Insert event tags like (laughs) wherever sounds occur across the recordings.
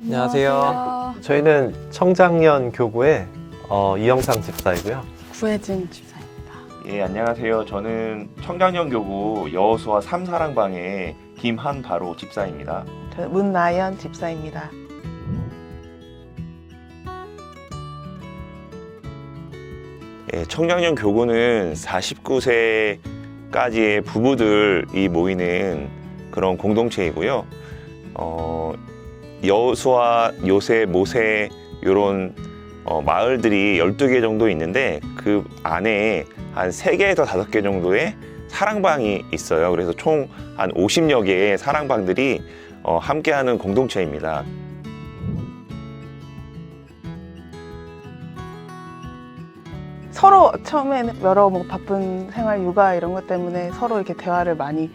안녕하세요. 저희는 청장년 교구의 어, 이영상 집사이고요. 구혜진 집사입니다. 예, 안녕하세요. 저는 청장년교구 여호수아 삼사랑방의 김한바로 집사입니다. 저 문나연 집사입니다. 예, 청장년교구는 49세까지의 부부들이 모이는 그런 공동체이고요. 어, 여호수아, 요새, 모세 이런 어, 마을들이 12개 정도 있는데 그 안에 한 3개에서 5개 정도의 사랑방이 있어요. 그래서 총 한 50여 개의 사랑방들이 어, 함께하는 공동체입니다. 서로 처음에는 여러 뭐 바쁜 생활, 육아 이런 것 때문에 서로 이렇게 대화를 많이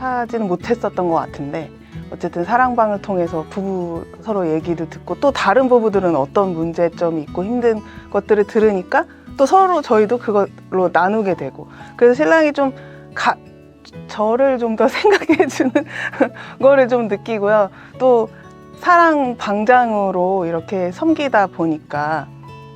하지는 못했었던 것 같은데 어쨌든 사랑방을 통해서 부부 서로 얘기를 듣고 또 다른 부부들은 어떤 문제점이 있고 힘든 것들을 들으니까 또 서로 저희도 그걸로 나누게 되고 그래서 신랑이 좀 가, 저를 좀 더 (laughs) 생각해 주는 거를 좀 느끼고요. 또 사랑 방장으로 이렇게 섬기다 보니까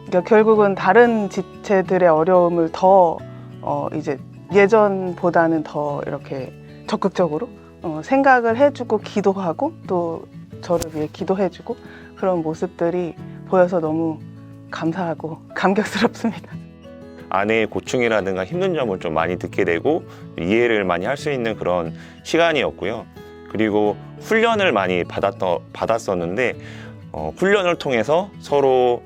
그러니까 결국은 다른 지체들의 어려움을 더 어, 이제 예전보다는 더 이렇게 적극적으로 어, 생각을 해주고 기도하고 또 저를 위해 기도해주고 그런 모습들이 보여서 너무 감사하고 감격스럽습니다. 아내의 고충이라든가 힘든 점을 좀 많이 듣게 되고 이해를 많이 할 수 있는 그런 시간이었고요. 그리고 훈련을 많이 받았더, 받았었는데 어, 훈련을 통해서 서로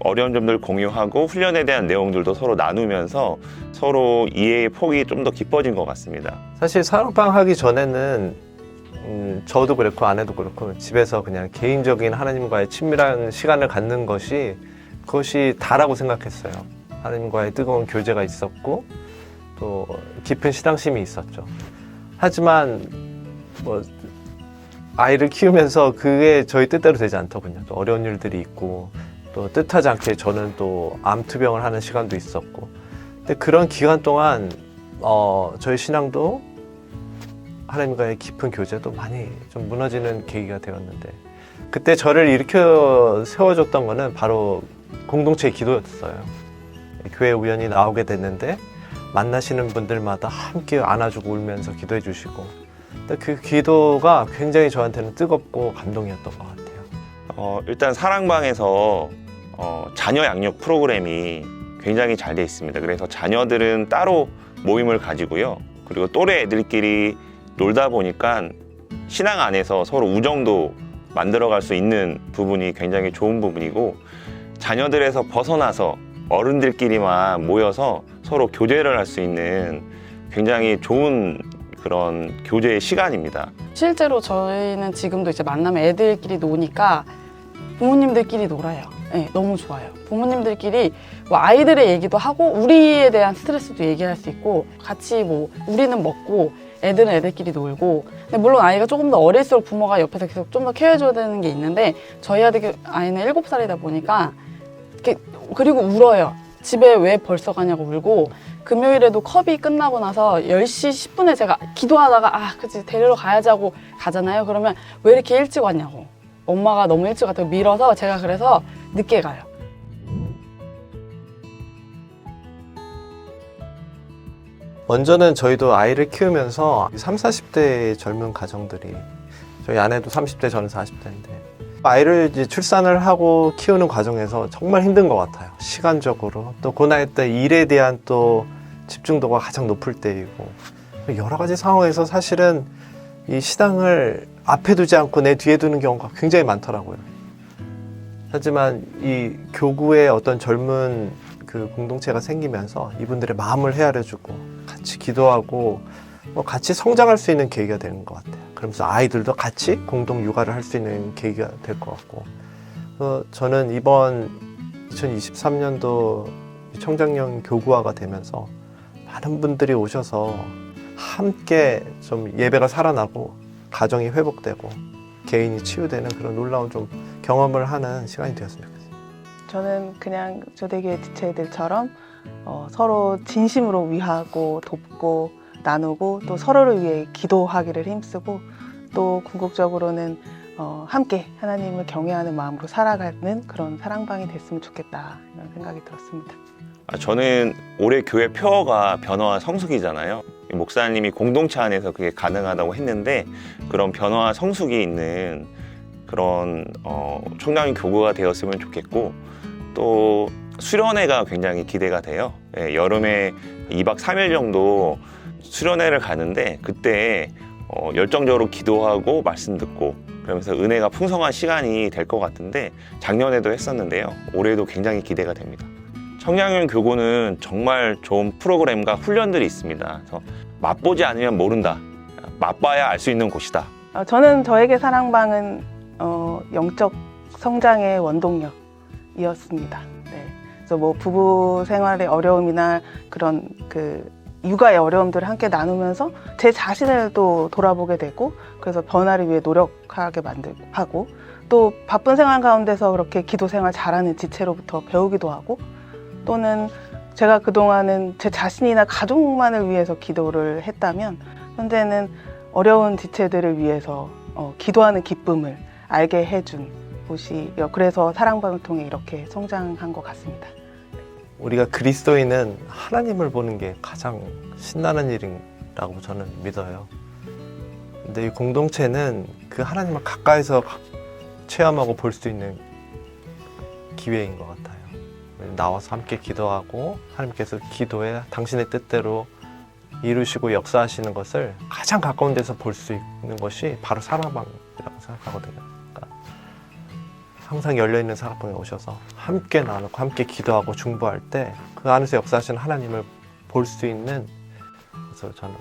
어려운 점들 공유하고 훈련에 대한 내용들도 서로 나누면서 서로 이해의 폭이 좀 더 깊어진 것 같습니다. 사실 사랑방 하기 전에는 음, 저도 그렇고 아내도 그렇고 집에서 그냥 개인적인 하나님과의 친밀한 시간을 갖는 것이 그것이 다라고 생각했어요. 하나님과의 뜨거운 교제가 있었고 또 깊은 신앙심이 있었죠. 하지만 뭐 아이를 키우면서 그게 저희 뜻대로 되지 않더군요. 또 어려운 일들이 있고 또 뜻하지 않게 저는 또 암투병을 하는 시간도 있었고 근데 그런 기간 동안 어, 저희 신앙도 하나님과의 깊은 교제도 많이 좀 무너지는 계기가 되었는데 그때 저를 일으켜 세워줬던 거는 바로 공동체의 기도였어요. 교회 우연히 나오게 됐는데 만나시는 분들마다 함께 안아주고 울면서 기도해 주시고 그 기도가 굉장히 저한테는 뜨겁고 감동이었던 것 같아요. 어, 일단 사랑방에서 어, 자녀 양육 프로그램이 굉장히 잘 돼 있습니다. 그래서 자녀들은 따로 모임을 가지고요. 그리고 또래 애들끼리 놀다 보니까 신앙 안에서 서로 우정도 만들어갈 수 있는 부분이 굉장히 좋은 부분이고 자녀들에서 벗어나서 어른들끼리만 모여서 서로 교제를 할 수 있는 굉장히 좋은 그런 교제의 시간입니다. 실제로 저희는 지금도 이제 만나면 애들끼리 노니까 부모님들끼리 놀아요. 네, 너무 좋아요. 부모님들끼리 뭐 아이들의 얘기도 하고 우리에 대한 스트레스도 얘기할 수 있고 같이 뭐 우리는 먹고 애들은 애들끼리 놀고 근데 물론 아이가 조금 더 어릴수록 부모가 옆에서 계속 좀 더 케어해줘야 되는 게 있는데 저희 아들 아이는 일곱 살이다 보니까 이렇게 그리고 울어요. 집에 왜 벌써 가냐고 울고 금요일에도 컵이 끝나고 나서 10시 10분에 제가 기도하다가 아 그치 데리러 가야지 하고 가잖아요. 그러면 왜 이렇게 일찍 왔냐고 엄마가 너무 일찍 왔다고 밀어서 제가 그래서 늦게 가요. 먼저는 저희도 아이를 키우면서 3, 40대의 젊은 가정들이 저희 아내도 30대 저는 40대인데 아이를 이제 출산을 하고 키우는 과정에서 정말 힘든 것 같아요. 시간적으로 또 그 나이 때 일에 대한 또 집중도가 가장 높을 때이고 여러 가지 상황에서 사실은 이 시당을 앞에 두지 않고 내 뒤에 두는 경우가 굉장히 많더라고요. 하지만 이 교구의 어떤 젊은 그 공동체가 생기면서 이분들의 마음을 헤아려주고 같이 기도하고 뭐 같이 성장할 수 있는 계기가 되는 것 같아요. 그러면서 아이들도 같이 공동 육아를 할 수 있는 계기가 될 것 같고 그래서 저는 이번 2023년도 청장년 교구화가 되면서 많은 분들이 오셔서 함께 좀 예배가 살아나고 가정이 회복되고 개인이 치유되는 그런 놀라운 좀 경험을 하는 시간이 되었으면 좋겠어요. 저는 그냥 조대교회 지체들처럼 어, 서로 진심으로 위하고 돕고 나누고 또 서로를 위해 기도하기를 힘쓰고 또 궁극적으로는 어, 함께 하나님을 경외하는 마음으로 살아가는 그런 사랑방이 됐으면 좋겠다 이런 생각이 들었습니다. 아, 저는 올해 교회 표어가 변화와 성숙이잖아요. 이 목사님이 공동체 안에서 그게 가능하다고 했는데 그런 변화와 성숙이 있는 그런 어, 청량인 교구가 되었으면 좋겠고 또 수련회가 굉장히 기대가 돼요. 예, 여름에 2박 3일 정도 수련회를 가는데 그때 어, 열정적으로 기도하고 말씀 듣고 그러면서 은혜가 풍성한 시간이 될 것 같은데 작년에도 했었는데요. 올해도 굉장히 기대가 됩니다. 청량형 교구는 정말 좋은 프로그램과 훈련들이 있습니다. 그래서 맛보지 않으면 모른다. 맛봐야 알 수 있는 곳이다. 어, 저는 저에게 사랑방은 어, 영적 성장의 원동력이었습니다. 네. 그래서 뭐 부부 생활의 어려움이나 그런 그 육아의 어려움들을 함께 나누면서 제 자신을 또 돌아보게 되고 그래서 변화를 위해 노력하게 만들고 하고 또 바쁜 생활 가운데서 그렇게 기도 생활 잘하는 지체로부터 배우기도 하고 또는 제가 그동안은 제 자신이나 가족만을 위해서 기도를 했다면 현재는 어려운 지체들을 위해서 어, 기도하는 기쁨을 알게 해준 곳이요. 그래서 사랑방을 통해 이렇게 성장한 것 같습니다. 우리가 그리스도인은 하나님을 보는 게 가장 신나는 일이라고 저는 믿어요. 근데 이 공동체는 그 하나님을 가까이서 가- 체험하고 볼 수 있는 기회인 것 같아요. 나와서 함께 기도하고 하나님께서 기도에 당신의 뜻대로 이루시고 역사하시는 것을 가장 가까운 데서 볼 수 있는 것이 바로 사랑방이라고 생각하거든요. 그러니까 항상 열려있는 사랑방에 오셔서 함께 나누고 함께 기도하고 중보할 때 그 안에서 역사하시는 하나님을 볼 수 있는 것을 저는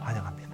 환영합니다.